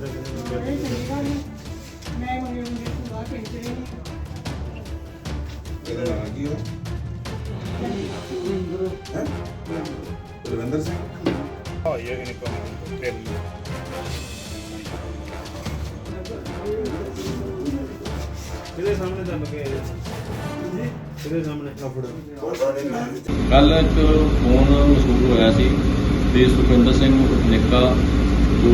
ਬੜੇ ਚੰਗੀ ਗੱਲ ਮੈਂ ਮੰਗੇ ਮੰਗੇ ਤੋਂ ਬਾਅਦ ਪਿੰਡ ਇਹਦਾ ਨਾਮ ਕੀ ਹੋ ਹੈ ਰਵਿੰਦਰ ਸਿੰਘ ਕਿਹਦੇ ਸਾਹਮਣੇ ਚੱਲ ਕੇ ਜੀ ਕਿਹਦੇ ਸਾਹਮਣੇ ਕੱਲ ਇੱਕ ਫੋਨ ਮਸੂਲ ਹੋਇਆ ਸੀ, ਤੇ ਸੁਖਵਿੰਦਰ ਸਿੰਘ ਨਿੱਕਾ ਜੋ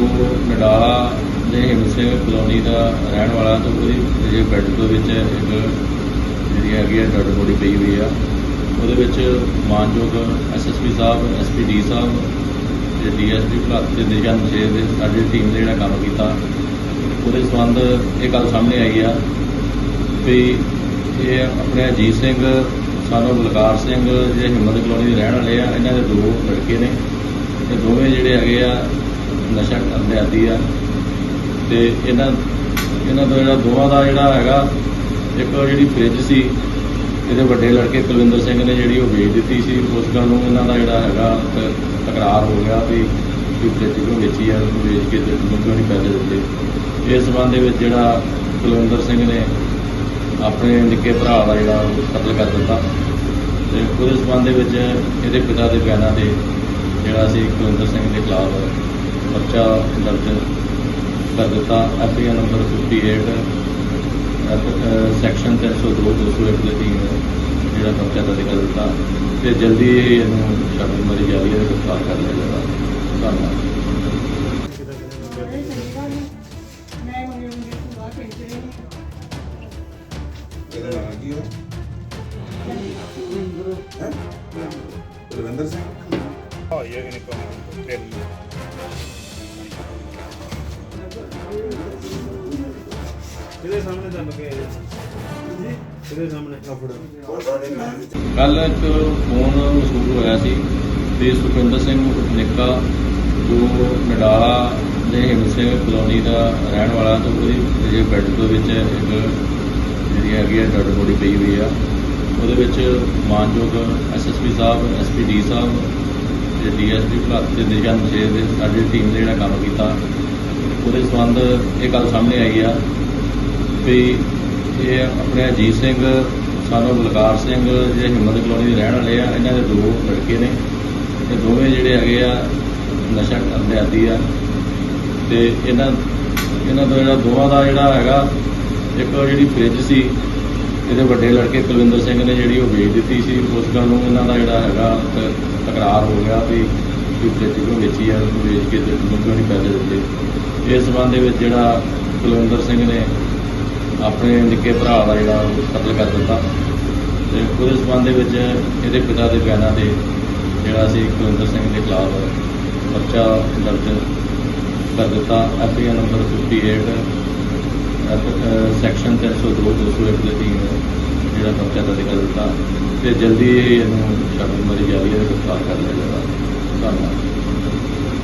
ਨਡਾਲਾ ਦੇ ਹਿੰਮ ਸਿੰਘ ਕਲੋਨੀ ਦਾ ਰਹਿਣ ਵਾਲਾ ਤੇ ਉਹਦੀ ਜਿਹੜੇ ਬੈੱਡ ਦੇ ਵਿੱਚ ਇੱਕ ਜਿਹੜੀ ਹੈਗੀ ਹੈ ਡੈਡ ਬੋਡੀ ਪਈ ਹੋਈ ਆ। ਉਹਦੇ ਵਿੱਚ ਮਾਨਯੋਗ ਐਸਐਸਪੀ ਸਾਹਿਬ ਐਸਪੀਡੀ ਸਾਹਿਬ ਤੇ ਡੀਐਸਪੀ ਭਲੱਤ ਤੇ ਨਿਸ਼ਾਨ ਮਸ਼ੇਰ ਦੇ ਸਾਡੀ ਟੀਮ ਨੇ ਜਿਹੜਾ ਕੰਮ ਕੀਤਾ। ਉਹਦੇ ਸੰਬੰਧ ਇਹ ਗੱਲ ਸਾਹਮਣੇ ਆਈ ਆ ਵੀ ਇਹ ਆਪਣੇ ਅਜੀਤ ਸਿੰਘ, ਸਾਨੂੰ ਬਲਕਾਰ ਸਿੰਘ, ਜਿਹੜੇ ਹਿੰਮਤ ਕਲੋਨੀ ਦੇ ਰਹਿਣ ਵਾਲੇ ਆ, ਇਹਨਾਂ ਦੇ ਦੋ ਲੜਕੇ ਨੇ। ਤੇ ਦੋਵੇਂ ਜਿਹੜੇ ਹੈਗੇ ਆ ਨਸ਼ਾ ਕਰਨ ਦੇ ਆਦੀ ਆ। ਤੇ ਇਹਨਾਂ ਇਹਨਾਂ ਤੋਂ ਜਿਹੜਾ ਦੋਵਾਂ ਦਾ ਜਿਹੜਾ ਹੈਗਾ, ਇੱਕ ਜਿਹੜੀ ਫ੍ਰਿਜ ਸੀ, ਇਹਦੇ ਵੱਡੇ ਲੜਕੇ ਕੁਲਵਿੰਦਰ ਸਿੰਘ ਨੇ ਜਿਹੜੀ ਉਹ ਵੇਚ ਦਿੱਤੀ ਸੀ। ਉਸ ਗੱਲ ਨੂੰ ਇਹਨਾਂ ਦਾ ਜਿਹੜਾ ਹੈਗਾ ਤਕਰਾਰ ਹੋ ਗਿਆ ਵੀ ਵੀ ਫ੍ਰਿਜ ਕਿਉਂ ਵੇਚੀ ਆ, ਉਹਨੂੰ ਵੇਚ ਕੇ ਤੇ ਮੈਨੂੰ ਕਿਉਂ ਨਹੀਂ ਪੈਸੇ ਦਿੱਤੇ? ਇਸ ਸੰਬੰਧ ਦੇ ਵਿੱਚ ਜਿਹੜਾ ਕੁਲਵਿੰਦਰ ਸਿੰਘ ਨੇ ਆਪਣੇ ਨਿੱਕੇ ਭਰਾ ਦਾ ਜਿਹੜਾ ਕਤਲ ਕਰ ਦਿੱਤਾ। ਤੇ ਉਹਦੇ ਸੰਬੰਧ ਦੇ ਵਿੱਚ ਇਹਦੇ ਪਿਤਾ ਦੇ ਬਿਆਨਾਂ ਦੇ ਜਿਹੜਾ ਸੀ ਕੁਲਵਿੰਦਰ ਸਿੰਘ ਦੇ ਖਿਲਾਫ ਪਰਚਾ ਦਰਜ ਕਰ ਦਿੱਤਾ। ਐਫਆਈਆਰ ਨੰਬਰ 58 ਐਫ- ਸੈਕਸ਼ਨ 302 201 ਦੇ ਅਧੀਨ ਜਿਹੜਾ ਪਰਚਾ ਦਰਜ ਕਰ ਦਿੱਤਾ। ਤੇ ਜਲਦੀ ਇਹਨੂੰ ਛਾਪੇਮਾਰੀ ਜਾਰੀ ਹੈ, ਗ੍ਰਿਫਤਾਰ ਕਰ ਲਿਆ ਜਾਏਗਾ। ਧੰਨਵਾਦ। ਬੜੇ ਚੰਗੀ ਗੱਲ ਹੈ। ਮੈਂ ਮੰਗੇ ਸਾਹਮਣੇ ਚੱਲ ਕੇ ਆਏ ਜੀ ਕਿਹਦੇ ਸਾਹਮਣੇ ਕੱਲ ਇੱਕ ਫੋਨ ਮਸੂਲ ਹੋਇਆ ਸੀ ਤੇ ਸੁਖਵਿੰਦਰ ਸਿੰਘ ਨਿੱਕਾ, ਜੋ ਨਡਾਲਾ ਦੇ ਹਿੰਮ ਸਿੰਘ ਕਲੋਨੀ ਦਾ ਰਹਿਣ ਵਾਲਾ ਤੇ ਉਹਦੀ ਜਿਹੜੇ ਬੈੱਡ ਦੇ ਵਿੱਚ ਇੱਕ ਜਿਹੜੀ ਹੈਗੀ ਹੈ ਡੈਡ ਬੋਡੀ ਪਈ ਹੋਈ ਆ। ਉਹਦੇ ਵਿੱਚ ਮਾਨਯੋਗ ਐਸਐਸਪੀ ਸਾਹਿਬ ਐਸਪੀਡੀ ਸਾਹਿਬ ਤੇ ਡੀਐਸਪੀ ਭਲੱਤ ਤੇ ਨਿਸ਼ਾਨ ਮਸ਼ੇਰ ਦੇ ਸਾਡੀ ਟੀਮ ਨੇ ਜਿਹੜਾ ਕੰਮ ਕੀਤਾ। ਉਹਦੇ ਸੰਬੰਧ ਇਹ ਗੱਲ ਸਾਹਮਣੇ ਆਈ ਆ ਵੀ ਇਹ ਆਪਣੇ ਅਜੀਤ ਸਿੰਘ, ਸਾਨੂੰ ਬਲਕਾਰ ਸਿੰਘ ਜਿਹੜੇ ਹਿੰਮਤ ਕਲੋਨੀ ਦੇ ਰਹਿਣ ਵਾਲੇ ਆ, ਇਹਨਾਂ ਦੇ ਦੋ ਲੜਕੇ ਨੇ। ਤੇ ਦੋਵੇਂ ਜਿਹੜੇ ਹੈਗੇ ਆ, ਨਸ਼ਾ ਕਰਨ ਆਦੀ ਆ। ਤੇ ਇਹਨਾਂ ਇਹਨਾਂ ਤੋਂ ਜਿਹੜਾ ਦੋਵਾਂ ਦਾ ਜਿਹੜਾ ਹੈਗਾ, ਇੱਕ ਜਿਹੜੀ ਫ੍ਰਿਜ ਸੀ, ਇਹਦੇ ਵੱਡੇ ਲੜਕੇ ਕੁਲਵਿੰਦਰ ਸਿੰਘ ਨੇ ਜਿਹੜੀ ਉਹ ਵੇਚ ਦਿੱਤੀ ਸੀ। ਉਸ ਗੱਲ ਨੂੰ ਇਹਨਾਂ ਦਾ ਜਿਹੜਾ ਹੈਗਾ ਤਕਰਾਰ ਹੋ ਗਿਆ ਵੀ ਵੀ ਫ੍ਰਿਜ ਕਿਉਂ ਵੇਚੀ ਆ, ਉਹਨੂੰ ਵੇਚ ਕੇ ਤੇ ਕਿਉਂ ਨਹੀਂ ਪੈਸੇ ਦਿੱਤੇ। ਇਸ ਸੰਬੰਧ ਦੇ ਵਿੱਚ ਜਿਹੜਾ ਕੁਲਵਿੰਦਰ ਸਿੰਘ ਨੇ ਆਪਣੇ ਨਿੱਕੇ ਭਰਾ ਦਾ ਜਿਹੜਾ ਕਤਲ ਕਰ ਦਿੱਤਾ। ਤੇ ਉਹਦੇ ਸੰਬੰਧ ਦੇ ਵਿੱਚ ਇਹਦੇ ਪਿਤਾ ਦੇ ਬਿਆਨਾਂ ਦੇ ਜਿਹੜਾ ਸੀ ਕੁਲਵਿੰਦਰ ਸਿੰਘ ਦੇ ਖਿਲਾਫ ਪਰਚਾ ਦਰਜ ਕਰ ਦਿੱਤਾ। ਐਫਆਈਆਰ ਨੰਬਰ 58 ਐਫ- ਸੈਕਸ਼ਨ 302 201 ਦੇ ਅਧੀਨ ਜਿਹੜਾ ਪਰਚਾ ਦਰਜ ਕਰ ਦਿੱਤਾ। ਤੇ ਜਲਦੀ ਇਹਨੂੰ ਛਾਪੇਮਾਰੀ ਜਾਰੀ ਹੈ ਗ੍ਰਿਫਤਾਰ ਕਰ ਲਿਆ ਜਾਏਗਾ ਧੰਨਵਾਦ।